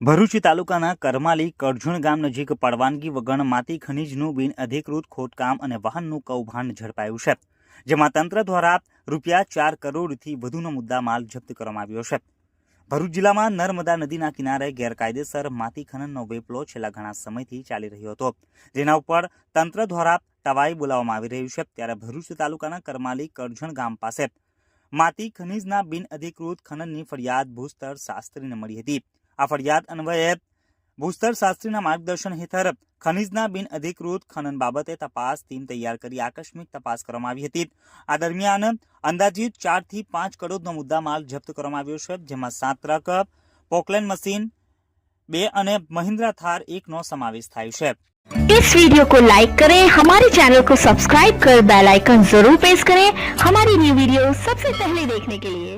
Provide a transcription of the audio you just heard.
ભરૂચ તાલુકાના કરમાલી કરજણ ગામ નજીક પરવાનગી વગર માટી ખનીજનું બિનઅધિકૃત ખોદકામ અને વાહનનું કૌભાંડ ઝડપાયું છે, જેમાં તંત્ર દ્વારા રૂપિયા ચાર કરોડથી વધુનો મુદ્દા માલ જપ્ત કરવામાં આવ્યો છે. ભરૂચ જિલ્લામાં નર્મદા નદીના કિનારે ગેરકાયદેસર માટી ખનનનો વેપલો છેલ્લા ઘણા સમયથી ચાલી રહ્યો હતો, જેના ઉપર તંત્ર દ્વારા તવાઈ બોલાવવામાં આવી રહ્યું છે, ત્યારે ભરૂચ તાલુકાના કરમાલી કરજણ ગામ પાસે માટી ખનીજના બિનઅધિકૃત ખનનની ફરિયાદ ભૂસ્તર શાસ્ત્રીને મળી હતી. આ ફરિયાદ અન્વયે ભૂસ્તર શાસ્ત્રીના માર્ગદર્શન હેઠળ ખનીજના બિન અધિકૃત ખનન બાબતે તપાસ ટીમ તૈયાર કરી આકસ્મિક તપાસ કરવામાં આવી હતી આ દરમિયાન અંદાજિત ચાર થી પાંચ કરોડનો મુદ્દામાલ જપ્ત કરવામાં આવ્યો છે જેમાં સાત ટ્રક પોકલેન મશીન બે અને મહિન્દ્રા થાર એકનો સમાવેશ થાય છે इस वीडियो को लाइक करें हमारे चैनल को सब्सक्राइब कर बेल आइकन जरूर प्रेस करें हमारी न्यू वीडियो सबसे पहले देखने के लिए